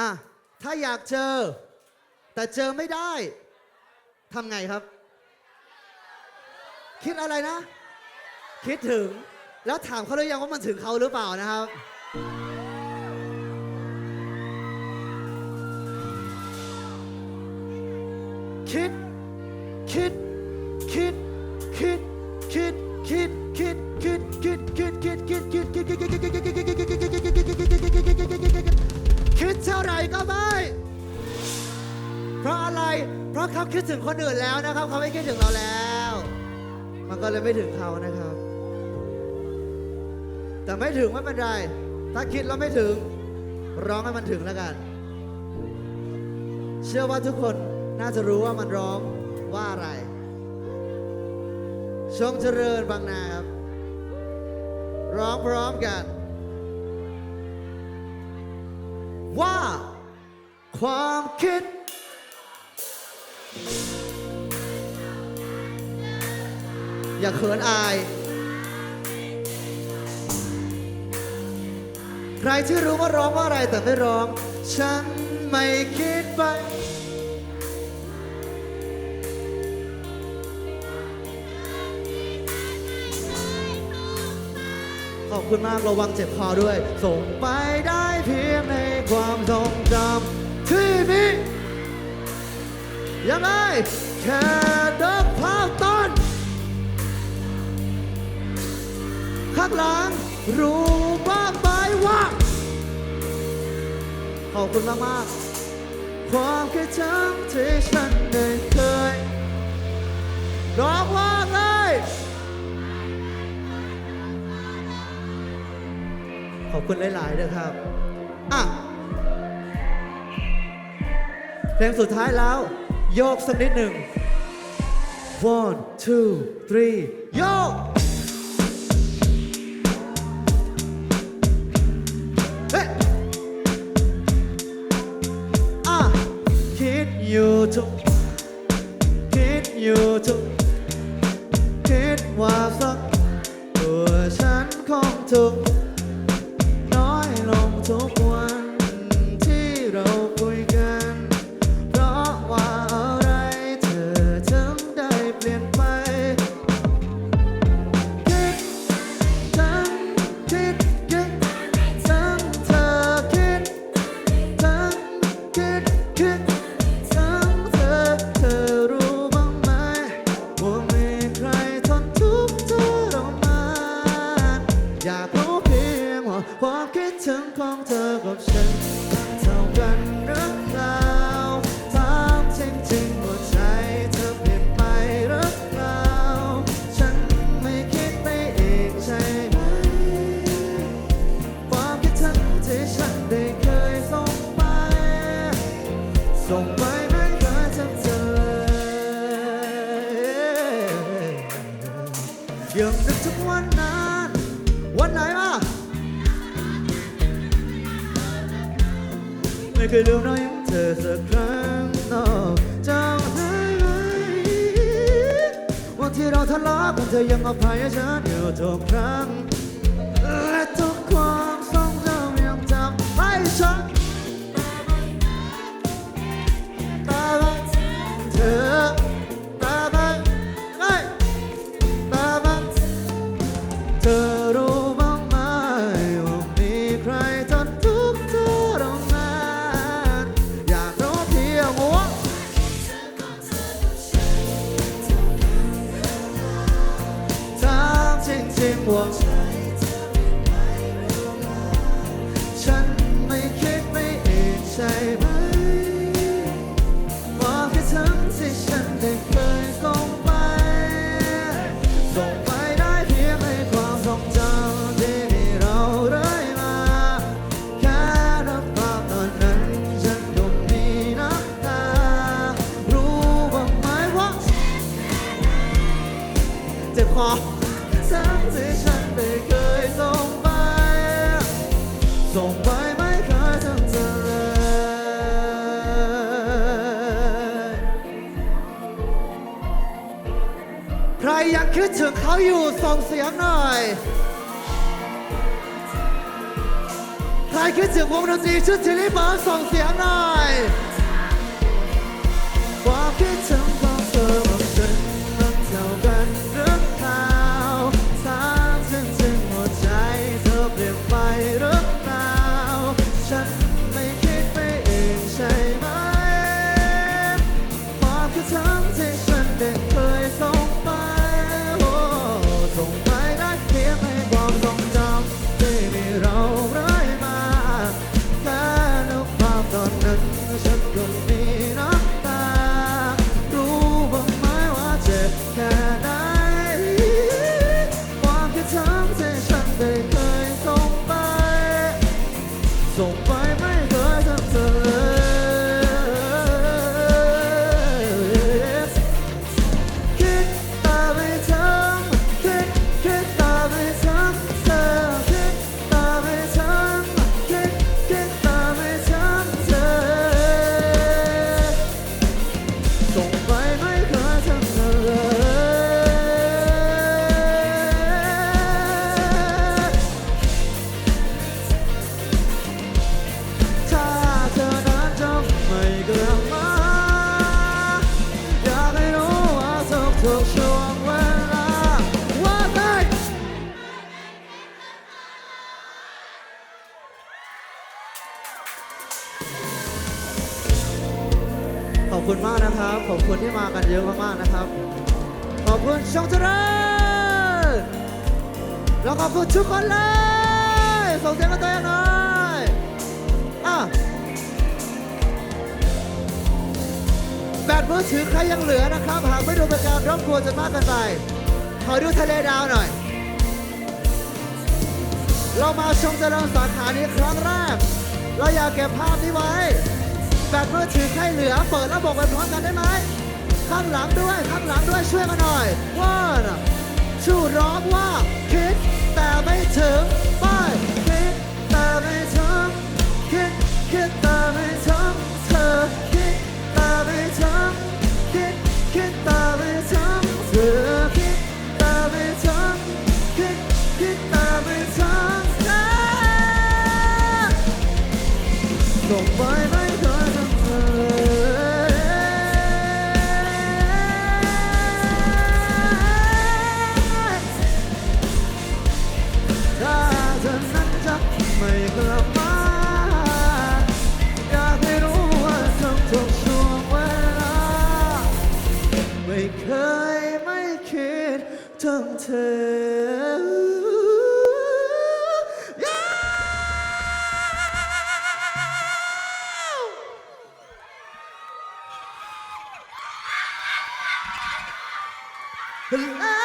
่ะ ถ้าอยากเจอ แต่เจอไม่ได้ทำไงครับ คิดอะไรนะ คิดถึง แล้วถามเขาหรือยังว่ามันถึงเขาหรือเปล่านะครับ คิด คิด คิด คิด คิด คิด คิด คิด คิด คิด คิด คิด คิด คิด คิด เพราะอะไร เพราะเขาคิดถึงคนอื่นแล้วนะครับ เขาไม่คิดถึงเราแล้ว มันก็เลยไม่ถึงเขานะครับ แต่ไม่ถึงไม่เป็นไร ถ้าคิดแล้วไม่ถึง ร้องให้มันถึงแล้วกัน เชื่อว่าทุกคนน่าจะรู้ว่ามันร้องว่าอะไร ชงเจริญบางนาครับ ร้องพร้อมกัน ว่า ความคิด อย่าเขินอาย ใครที่รู้ว่าร้องว่าอะไรแต่ไม่ร้อง ฉันไม่คิดไป ขอบคุณมากระวังเจ็บคอด้วย ส่งไปได้เพียงในความทรงจำ ยังไงแค่เดินภาพต้น ข้างหลังรู้บ้างไหมว่า ขอบคุณมากมากๆความคิดถึงที่ฉันได้เคยร้องว่าไงขอบคุณหลายๆด้วยครับ อะ เพลงสุดท้ายแล้ว โยกสักนิดหนึ่ง one two three โยก เฮ้ยอะคิดอยู่ทุกคิดอยู่ทุกคิดว่าสักตัวฉันคงถูกน้อยลงทุก คิดถึงของเธอกับฉันเท่ากัน ไม่เคยลืมรอยยิ้มเธอสักครั้งนอกจากไหมวันที่เราทะเลาะกันเธอยังอภัยให้ฉันอยู่ทุกครั้งและทุกความ ใครยังคิดถึงเขาอยู่ส่งเสียงหน่อย ใครคิดถึงวงดนตรีชุดทิลลี่เบิร์ดส่งเสียงหน่อยความคิดถึง อบคุณมากนะครับ ขอบคุณที่มากันเยอะมากๆนะครับ ขอบคุณช่องเจริญแล้วขอบคุณทุกคนเลยส่งเสียงกันตัวเองหน่อยอะแบตมือถือใครยังเหลือนะครับ หากไม่ดูเป็นการรบกวนจะมากเกินไป ขอดูทะเลดาวหน่อย เรามาชมเจริญสาขานี้ครั้งแรก เราอยากเก็บภาพนี้ไว้ แบตมือถือใครเหลือ เปิดแล้วบอกไปพร้อมกันได้ไหม ข้างหลังด้วย ข้างหลังด้วยช่วยมาหน่อยว่าน่ะชูร้องว่าคิดแต่ไม่ถึง ไม่เคยไม่คิดถึงเธอเฮ้